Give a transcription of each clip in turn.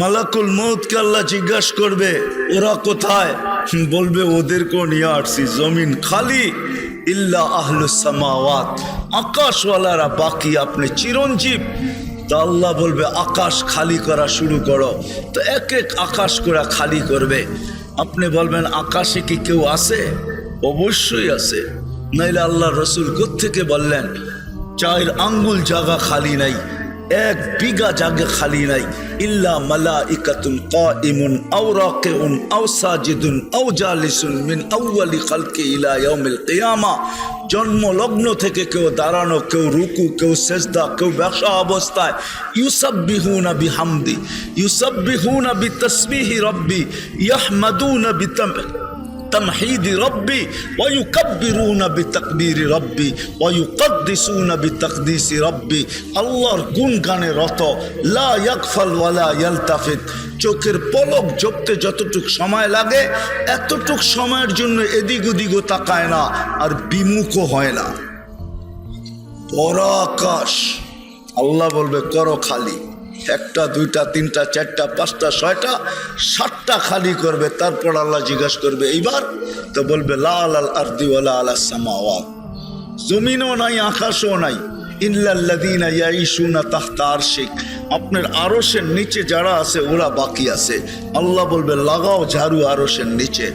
মালাকুল মৌতকে আল্লাহ জিজ্ঞাসা করবে ওরা কোথায়? বলবে ওদেরকে নিয়ে আসছি জমিন খালি, ইল্লা আহলুস সামাওয়াত, আকাশওয়ালারা বাকি, আপনি চিরঞ্জীব। তা আল্লাহ বলবে, আকাশ খালি করা শুরু করো। তো এক এক আকাশ করে খালি করবে। আপনি বলবেন, আকাশে কি কেউ আছে? অবশ্যই আছে। নাইলে আল্লাহ রসুল থেকে বললেন, চায়ের আঙ্গুল জায়গা খালি নাই। এক বিঘা জায়গা খালি নাই। ইল্লা মালা ইকাতুন কাইমুন আও রাকিউন আও সাজিদুন আও জালিসুন মিন আউয়ালি খালকি ইলা ইয়াউমিল কিয়ামা। জন্ম লগ্ন থেকে কেউ দাঁড়ানো, কেউ রুকু, কেউ সেজদা, কেউ ব্যবসা অবস্থায়। ইউসাব্বিহুনা বিহামদি, ইউসাব্বিহুনা বিতাসবিহি রব্বি, ইয়াহমাদুনা বিতাম تمحيد ربي ويكبرون بتكبير ربي ويقدسون بتقديس ربي আল্লাহর গুণ গানে রত লা ইয়াকফাল ওয়ালা ইয়ালতাফিত চোখের পলক জপতে যতটুক সময় লাগে এতটুক সময়ের জন্য এদিক ওদিকও তাকায় না আর বিমুখও হয় না পরাকাশ আল্লাহ বলবে করো খালি একটা, দুইটা, তিনটা, চারটা, পাঁচটা, ছয়টা, সাতটা খালি করবে, তারপর আল্লাহ জিজ্ঞাসা করবে, এইবার? তো বলবে লাল আল আর্দিওয়ালা আলা সামাওয়াত। জমিনও নাই, আকাশও নাই। ইল্লাল্লাযীনা ইয়াইশুনা তাহতা আরশিক। আপনার আরশের নিচে যারা আছে, ওরা বাকি আছে। আল্লাহ বলবে, লাগাও ঝাড়ু আরশের নিচে।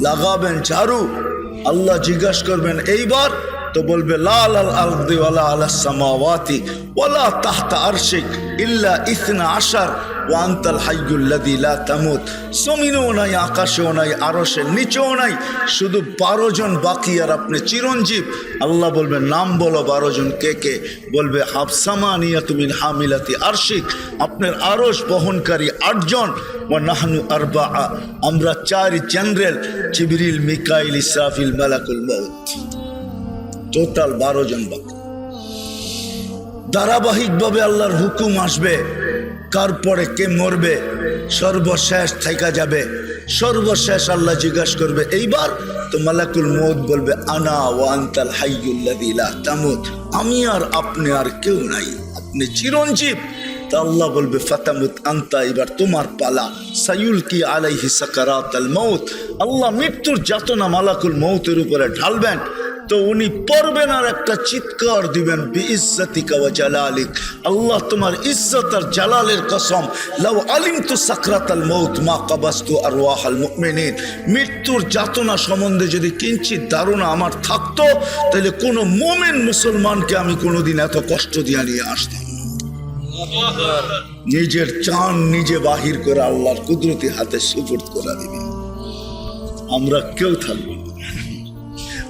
লাগাবেন ঝাড়ু। আল্লাহ জিজ্ঞাসা করবেন, এইবার? তো বলবে লাল আল আলদি ওয়ালা আলা সামাওয়াতি ওয়ালা তাহতা আরশিক ইল্লা ইসনা আশার ওয়ান্তাল হাইয়ুল্লাযী লা তামুত। জমিনও নাই, আকাশেও নাই, আরশের নিচেও নাই, শুধু বারো জন বাকি আর আপনি চিরঞ্জীব। আল্লাহ বলবে, নাম বলো বারো জন কে কে? বলবে হাফসামা নিয়া তুমি হামিলাতি আরশিক, আপনার আরশ বহনকারী আটজন ও নাহনু আরবা আমরা চার জেনারেল জিবরিল, মিকাইল, ইসরাফিল, মালাকুল মৌত টোটাল বারো জন বাকি ধারাবাহিকভাবে আল্লাহর হুকুম আসবে, কার পরে কে মরবে, সর্বশেষ থাইকা যাবে, সর্বশেষ আল্লাহ জিজ্ঞাসা করবে, এইবার তো মালাকুল মৌত বলবে, আনা ও আন্তাল হাইয়ুল্লাযী লা তামুত। আমি আর আপনি আর কেউ নাই, আপনি চিরঞ্জীব। তা আল্লাহ বলবে, ফাতামুত আন্তা। এবার তোমার পালা সাইউল কি আলাইহি সাকারাত আল মৌত আল্লাহ মৃত্যুর যাতনা মালাকুল মৌতের উপরে ঢালবেন। তো উনি পড়বেন আর একটা চিৎকার দিবেন জালালিক। আল্লাহ তোমার ইজ্জত আর জালালের কসম। লাউ আলিমতু সাকরাতাল মউত মা কাবাস্তু আরওয়াহাল মুমিনিন। মৃত্যুর যাতনা সম্বন্ধে যদি কিঞ্চিত ধারণা আমার থাকতো, তাহলে কোনো মোমেন মুসলমানকে আমি কোনোদিন এত কষ্ট দিয়ে নিয়ে আসতাম নিজের চান নিজে বাহির করে আল্লাহর কুদরতি হাতে সুপুর্দ করে দিবে। আমরা কেউ থাকব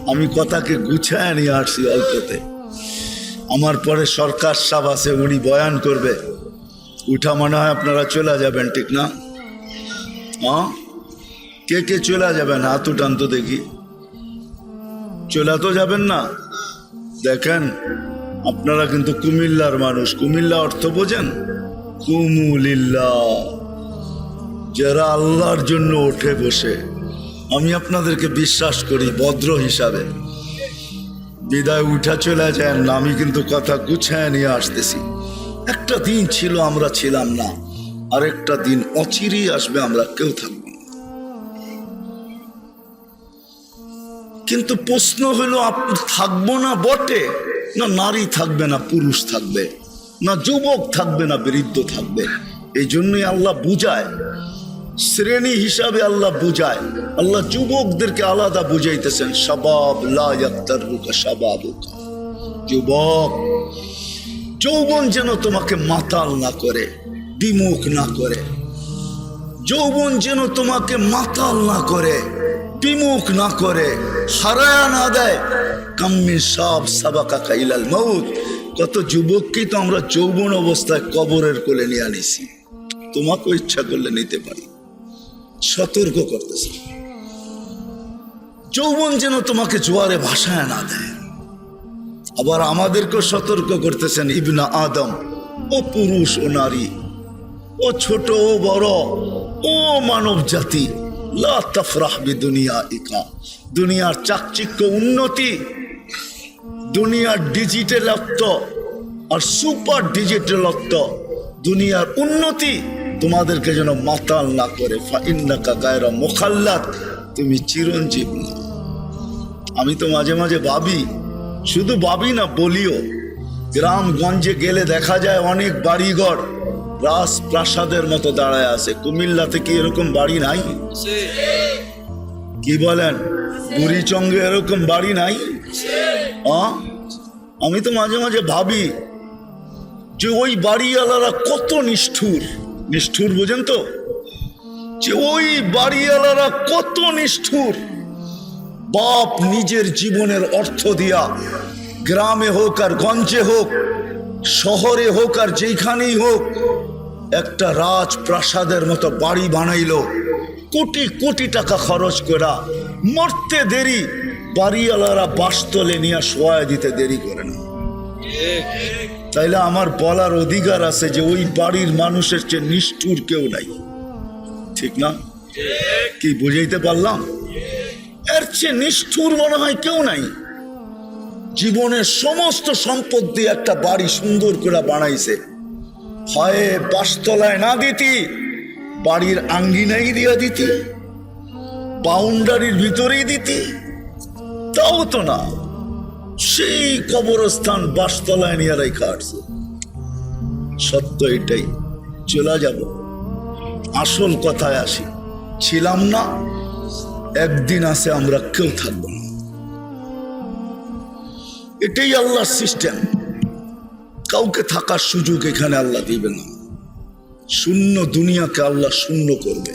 আমি কথাকে গুছায় নিয়ে আসছি অল্পতে। আমার পরে সরকার সাহ আছে, উনি বয়ান করবে। উঠা মনে হয় আপনারা চলে যাবেন, ঠিক না? কে কে চলে যাবেন, হাত উঠান তো দেখি। চলে তো যাবেন না? দেখেন, আপনারা কিন্তু কুমিল্লার মানুষ। কুমিল্লা অর্থ বোঝেন? কুমুলিল্লা যারা আল্লাহর জন্য ওঠে বসে। আমি আপনাদেরকে বিশ্বাস করি, ভদ্র হিসাবে। বিদায় উঠা চলে যায় না আমি কিন্তু কথা গুছায় নিয়ে আসতেছি। একটা দিন ছিল, আমরা ছিলাম না। আর একটা দিন অচিরেই আসবে, আমরা কেউ থাকব কিন্তু প্রশ্ন হলো থাকব না বটে? না নারী থাকবে, না পুরুষ থাকবে? না যুবক থাকবে, না বৃদ্ধ থাকবে? এই জন্যই আল্লাহ বুঝায় শ্রেণি হিসাবে আল্লাহ বুঝায়। আল্লাহ যুবকদেরকে আলাদা বুঝাইতেছেন সবাব লাকা সবাবুকা যুবক, যৌবন যেন তোমাকে মাতাল না করে, বিমুখ না করে। যৌবন যেন তোমাকে মাতাল না করে, বিমুখ না করে, হারায়া না দেয়। কাম্মি সব সাবাকা কাইলাল মৌত কত যুবককেই তো আমরা যৌবন অবস্থায় কবরের কোলে নিয়ে আনিছি। তোমাকেও ইচ্ছা করলে নিতে পারি। সতর্ক করতেছে। যৌবন যেন তোমাকে জোয়ারে ভাসায় না দেয়। আবার আমাদেরকেও সতর্ক করতেছেন ইবনা আদম। ও পুরুষ, ও নারী, ও ছোট, ও বড়, ও মানব জাতি লা তফরাহ দুনিয়া ইকা দুনিয়ার চাকচিক্য উন্নতি, দুনিয়ার ডিজিটালত্ব আর সুপার ডিজিটালত্ব দুনিয়ার উন্নতি। তোমাদেরকে যেন মাতাল না করে। মোখাল্লাত তুমি চিরঞ্জীব। না আমি তো মাঝে মাঝে ভাবি, শুধু ভাবি না, বলিও। গ্রামগঞ্জে গেলে দেখা যায় অনেক বাড়িঘর। রাস প্রাসাদের মতো দাঁড়ায় আছে। কুমিল্লাতে কি এরকম বাড়ি নাই? কি বলেন? বুড়িচঙ্গে এরকম বাড়ি নাই? আমি তো মাঝে মাঝে ভাবি যে ওই বাড়িওয়ালারা কত নিষ্ঠুর। নিষ্ঠুর বুঝেন তো? যে ওই বাড়িওয়ালারা কত নিষ্ঠুর। বাপ নিজের জীবনের অর্থ দিয়া গ্রামে হোক আর গঞ্জে হোক, শহরে হোক আর যেখানেই হোক, একটা রাজপ্রাসাদের মতো বাড়ি বানাইল। কোটি কোটি টাকা খরচ করা মরতে দেরি, বাড়িওয়ালারা বাসতলে নিয়ে শোয়া দিতে দেরি করে না। তাইলে আমার বলার অধিকার আছে যে ওই বাড়ির মানুষের চেয়ে নিষ্ঠুর কেউ নাই। ঠিক না? কি বুঝাইতে পারলাম? এর চেয়ে নিষ্ঠুর মনে হয় কেউ নাই। জীবনের সমস্ত সম্পদ দিয়ে একটা বাড়ি সুন্দর করে বানাইছে। হয় বাসতলায় না দিতি, বাড়ির আঙ্গিনাই দিয়া দিতি, বাউন্ডারির ভিতরেই দিতি, তাও তো না। সেই কবরস্থান বাসতলায় নিয়ে রেখা আসছে। সত্য এটাই, চলে যাব। আসল কথায় আসি, ছিলাম না, একদিন আছে আমরা কেউ থাকব না। এটাই আল্লাহর সিস্টেম কাউকে থাকার সুযোগ এখানে আল্লাহ দিবে না। শূন্য দুনিয়াকে আল্লাহ শূন্য করবে।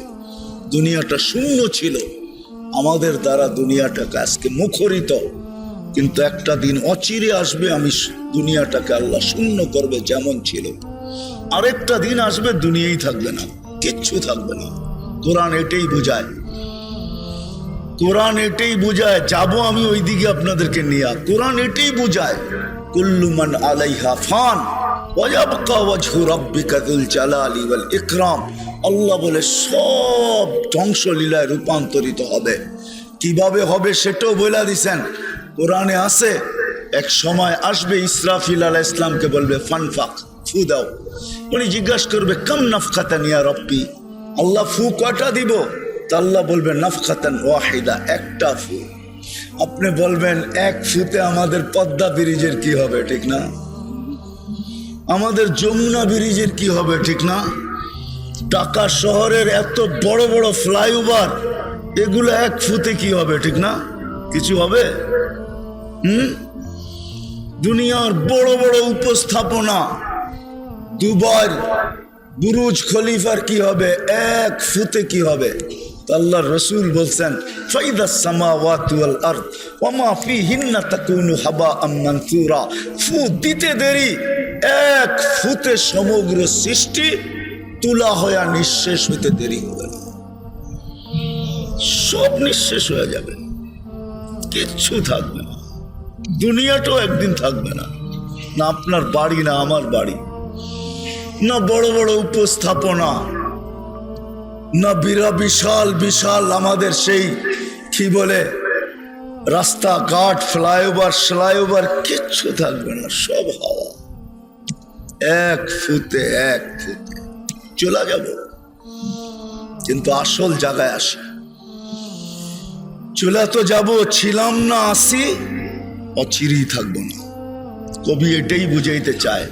দুনিয়াটা শূন্য ছিল। আমাদের দ্বারা দুনিয়াটাকে আজকে মুখরিত। কিন্তু একটা দিন অচিরে আসবে আমি দুনিয়াটাকে আল্লাহ শূন্য করবে যেমন ছিল। আরেকটা দিন আসবে দুনিয়াই থাকবে না, কিচ্ছু থাকবে না। কোরআন এটাই বোঝায়। কোরআন এটাই বোঝায়, যাব আমি ওই দিকে আপনাদেরকে নিয়ে। কোরআন এটাই বোঝায় কুল্লুমান আলাইহা ফান ইকরাম। আল্লাহ বলে, সব ধ্বংসলীলায় রূপান্তরিত হবে। কীভাবে হবে সেটাও বলে দিছেন। কোরআনে আছে, এক সময় আসবে ইসরাফিল আলাহ ইসলামকে বলবে ফানফাক ফু দাও। উনি জিজ্ঞাসা করবে, কাম নাফখাতান ইয়া রব্বি? আল্লাহ ফু কয়টা দিব? তা আল্লাহ বলবে, নাফখাতান ওয়াহিদা, একটা ফু। আপনি বলবেন, এক ফুতে আমাদের পদ্মা ব্রিজের কি হবে, ঠিক না? আমাদের যমুনা ব্রিজের কি হবে, ঠিক না? ঢাকা শহরের এত বড় বড় ফ্লাইওভার, এগুলো এক ফুতে কি হবে, ঠিক না? কিছু হবে? হুম? দুনিয়ার বড় বড় উপস্থাপনা। দুবার বুরুজ খলিফার কি হবে? এক ফুতে কি হবে? আল্লাহ রসুল বলছেন, ফাইদা সামাওয়াতু ওয়াল আরদ ওমা ফিহিন্না তাকুনু হাবাআম মানসুরা। ফু, দিতে দেরি। এক ফুতে সমগ্র সৃষ্টি তুলা হয়ে নিঃশেষ হইতে দেরি হবে সব নিঃশেষ হয়ে যাবে। কিচ্ছু থাকবে না। দুনিয়াটাও একদিন থাকবে না। না আপনার বাড়ি, না আমার বাড়ি। না বড় বড় উপস্থাপনা। না বিরা বিশাল বিশাল আমাদের সেই, কি বলে রাস্তাঘাট ফ্লাইওভার ফ্লাইওভার কিচ্ছু থাকবে না, সব হাওয়া। এক ফুতে এক ফুতে চলে যাব কিন্তু আসল জায়গায় আসি। চলে তো যাব, ছিলাম না, আসি। অচিরেই থাকবো না। কবি এটাই বুঝাইতে চায়।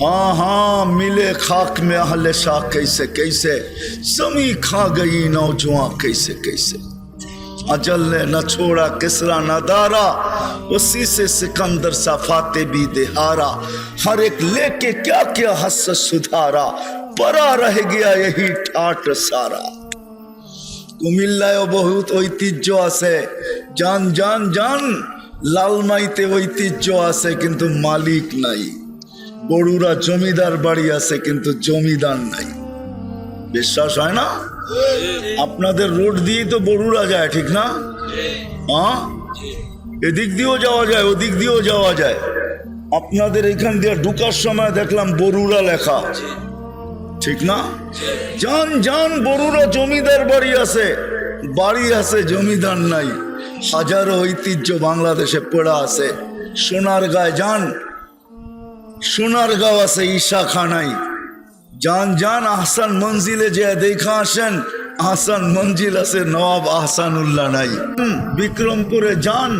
ہاں ہاں ملے خاک میں اہل شاہ کیسے کیسے سمی کھا گئی نوجواں کیسے کیسے اجل نے نہ چھوڑا کسرا نہ دارا اسی سے سکندر سا فاتح بھی دہارا ہر ایک لے کے کیا کیا حس سدھارا، پرا رہ گیا یہی ٹھاٹ سارا۔ কুমিল্লায়ও বহুত ঐতিহ্য আছে। যান যান যান লালমাইতে ঐতিহ্য আছে, কিন্তু মালিক নাই। বড়ুরা জমিদার বাড়ি আছে, কিন্তু জমিদার নাই। বিশ্বাস হয় না? আপনাদের রোড দিয়েই তো বড়ুরা যায়, ঠিক না? হ্যাঁ এদিক দিয়েও যাওয়া যায়, ওদিক দিয়েও যাওয়া যায়। আপনাদের এখান দিয়ে ঢুকার সময় দেখলাম বড়ুরা লেখা। ঠিক না? যান যান বড়ুরা জমিদার বাড়ি আছে। বাড়ি আছে, জমিদার নাই। হাজারো ঐতিহ্য বাংলাদেশে পড়া আছে। সোনার গায়ে যান সোনার গাঁও আছে ঈশা খানাই যান যান আহসান মঞ্জিলে যে দেখা আসেন। আহসান মঞ্জিল আছে নবাব আহসান আহসানুল্লাহ নাই। বিক্রমপুরে যান।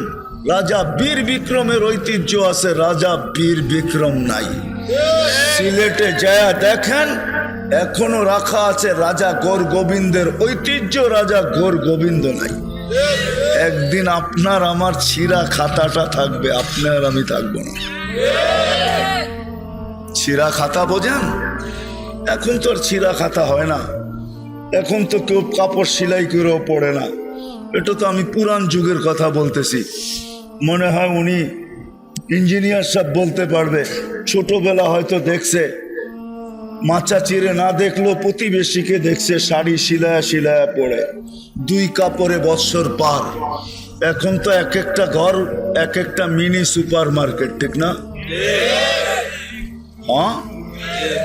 রাজা বীর বিক্রমের ঐতিহ্য আছে, রাজা বীর বিক্রম নাই। সিলেটে যায়, দেখেন, এখনও রাখা আছে রাজা গোর গোবিন্দের ঐতিহ্য, রাজা গোর গোবিন্দ নাই। একদিন আপনার আমার ছিঁড়া খাতাটা থাকবে, আপনার আমি থাকব না। ছিঁড়া খাতা বোঝেন? এখন তো আর ছিঁড়া খাতা হয় না। এখন তো কেউ কাপড় সেলাই করেও পড়ে না। এটা তো আমি পুরান যুগের কথা বলতেছি। মনে হয় উনি ইঞ্জিনিয়ার সব বলতে পারবে, ছোটবেলা হয়তো দেখছে, মাচা চিরে না দেখল প্রতিবেশীকে দেখছে, শাড়ি শিলায়া শিলায়া পড়ে দুই কাপড়ে বৎসর পার। এখন তো এক একটা ঘর, এক একটা মিনি সুপার মার্কেট ঠিক না? হ্যাঁ?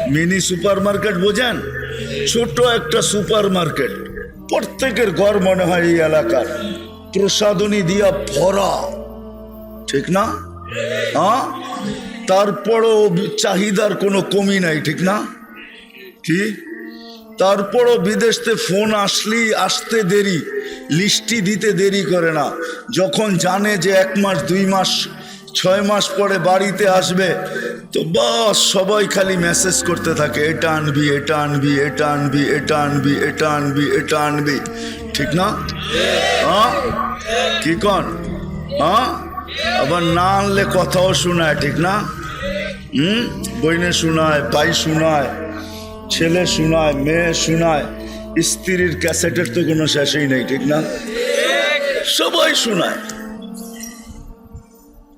মিনি সুপার মার্কেট বোঝেন? ছোট একটা সুপার মার্কেট প্রত্যেকের ঘর মনে হয় এই এলাকার। প্রসাদনী দিয়া ভরা, ঠিক না? হ্যাঁ তারপরও চাহিদার কোনো কমি নাই, ঠিক না? কি? তারপরও বিদেশতে ফোন আসলেই আসতে দেরি লিস্টি দিতে দেরি করে না। যখন জানে যে এক মাস, দুই মাস, ছয় মাস পরে বাড়িতে আসবে, তো বাস সবাই খালি মেসেজ করতে থাকে, এটা আনবি এটা আনবি এটা আনবি এটা আনবি এটা আনবি এটা আনবি। ঠিক না? হ্যাঁ কি কন? হ্যাঁ আবার না আনলে কথাও শোনায়, ঠিক না? হুম? বইনে শোনায়, ভাই শোনায়, ছেলে শোনায়, মেয়ে শোনায়, স্ত্রীর ক্যাসেটের তো কোনো শেষই নেই, ঠিক না? সবাই শোনায়।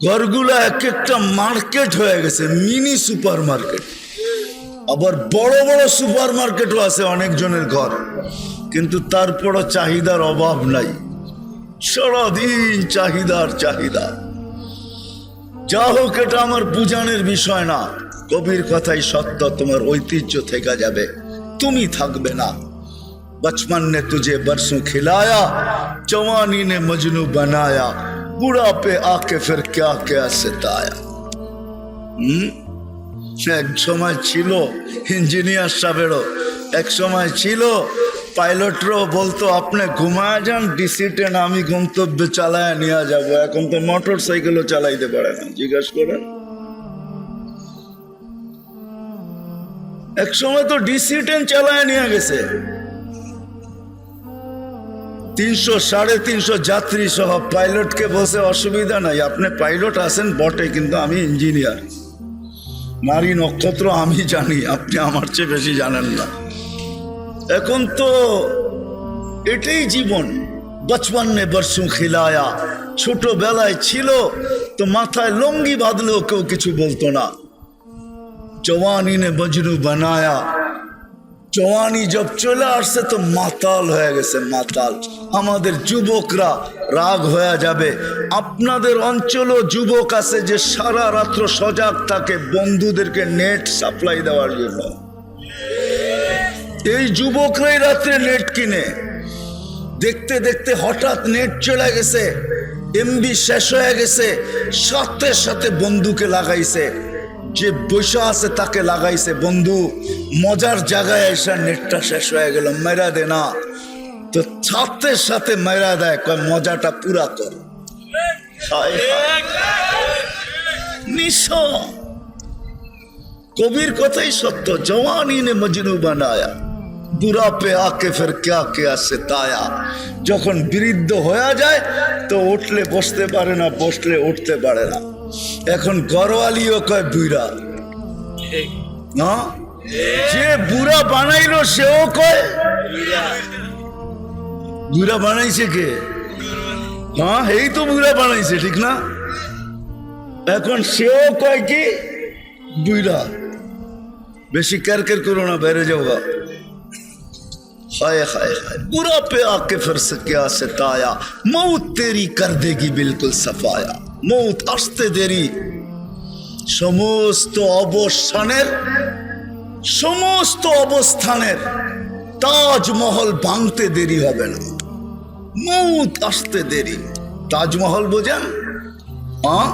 ঘরগুলো এক একটা মার্কেট হয়ে গেছে, মিনি সুপার মার্কেট আবার বড় বড় সুপার মার্কেটও আছে অনেকজনের ঘর, কিন্তু তারপরও চাহিদার অভাব নাই। সারাদিন চাহিদার চাহিদা। যা হোক, এটা আমার বুঝানোর বিষয় না। কবির কথাই সত্য, তোমার ঐতিহ্য থেকে যাবে। তুমি থাকবে না। বচপন নে তুঝে বরসু খিলায়া, জওয়ানি নে মজনু বানায়া বুড়া পে আকে ফির ক্যা ক্যা সেতায়া। হুম? এক সময় ছিল ইঞ্জিনিয়ার সাহেবেরও এক সময় ছিল পাইলটরাও বলতো, আপনি ঘুমায় যান ডিসি ট্রেন আমি গন্তব্যে চালায় নিয়ে যাব। এখন তো মোটর সাইকেলও চালাইতে পারে না, জিজ্ঞাসা করেন। এক সময় তো ডিসি ট্রেন চালায় নিয়ে গেছে। তিনশো, সাড়ে তিনশো যাত্রী সহ পাইলটকে বসে অসুবিধা নাই, আপনি পাইলট আছেন বটে, কিন্তু আমি ইঞ্জিনিয়ার। নারী নক্ষত্র আমি জানি, আপনি আমার চেয়ে বেশি জানেন না। এখন তো এটাই জীবন। বচপন নে বর্ষু খিলায়া, ছোটবেলায় ছিল, তো মাথায় লঙ্গি বাঁধলেও কেউ কিছু বলতো না। জওয়ানি নে বজনু বানায়া, জওয়ানি জব চলে আসছে তো মাতাল হয়ে গেছে মাতাল। আমাদের যুবকরা রাগ হয়ে যাবে। আপনাদের অঞ্চলও যুবক আছে যে সারা রাত্র সজাগ থাকে বন্ধুদেরকে নেট সাপ্লাই দেওয়ার জন্য। এই যুবকরাই রাত্রে নেট কিনে। দেখতে দেখতে হঠাৎ নেট চলে গেছে এমবি শেষ হয়ে গেছে, সাথে সাথে বন্ধুকে লাগাইছে। যে বৈশা আছে তাকে লাগাইছে বন্ধু। মজার জায়গায় এসে নেটটা শেষ হয়ে গেল, মেরা দে না। তো সাথে সাথে মেরা দেয় কয় মজাটা পুরা কর। কবির কথাই সত্য, জওয়ানি নে মজনু বানায়া। বুড়া পে আকে ফের ক্যা ক্যা সেতায়া যখন বৃদ্ধ হয়ে যায়, তো উঠলে বসতে পারে না, বসলে উঠতে পারে না। এখন গরওয়ালিও কয় বুড়া না? যে বুড়া বানাইলো, সেও কয় বুড়া বানাইছে কে? হ্যাঁ এই তো বুড়া বানাইছে, ঠিক না? এখন সেও কয় কি? বুড়া বেশি কের কের করো না বেড়ে যাও গা। हाय हाय हाय बुरा पे आके फिर से क्या सताया मौत तेरी कर देगी बिल्कुल सफाया মৌত আসতে দেরি সমস্ত অবস্থানের সমস্ত অবস্থানের তাজমহল ভাঙতে দেরি হবে না মৌত আসতে দেরি তাজমহল বোঝেন হ্যাঁ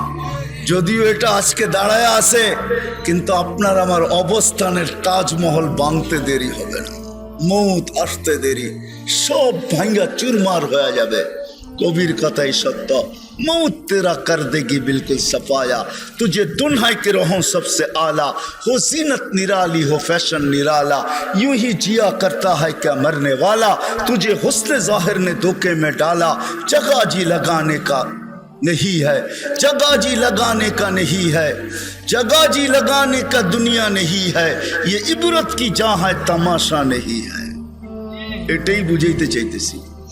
যদিও এটা আজকে দাঁড়ায় আছে কিন্তু আপনার আমার অবস্থানের তাজমহল বাঁধতে দেরি হবে না মৌত আসতে দেরি। সব ভাঙ্গা চুরমার হয়ে যাবে। কবির কথাই সত্য। موت تیرا کر دے گی بالکل سفایا تجھے دنہائی کے رہوں سب سے آلہ ہو زینت نرالی ہو فیشن نرالا یوں ہی جیا کرتا ہے کیا مرنے والا تجھے حسن ظاہر نے دھوکے میں ڈالا جگہ جی لگانے کا نہیں ہے۔ جگہ جی لگانے کا نہیں ہے۔ جگہ جی لگانے کا دنیا نہیں ہے۔ یہ عبرت کی جاں ہے، تماشا نہیں ہے۔ এটাই বুঝাইতে سی۔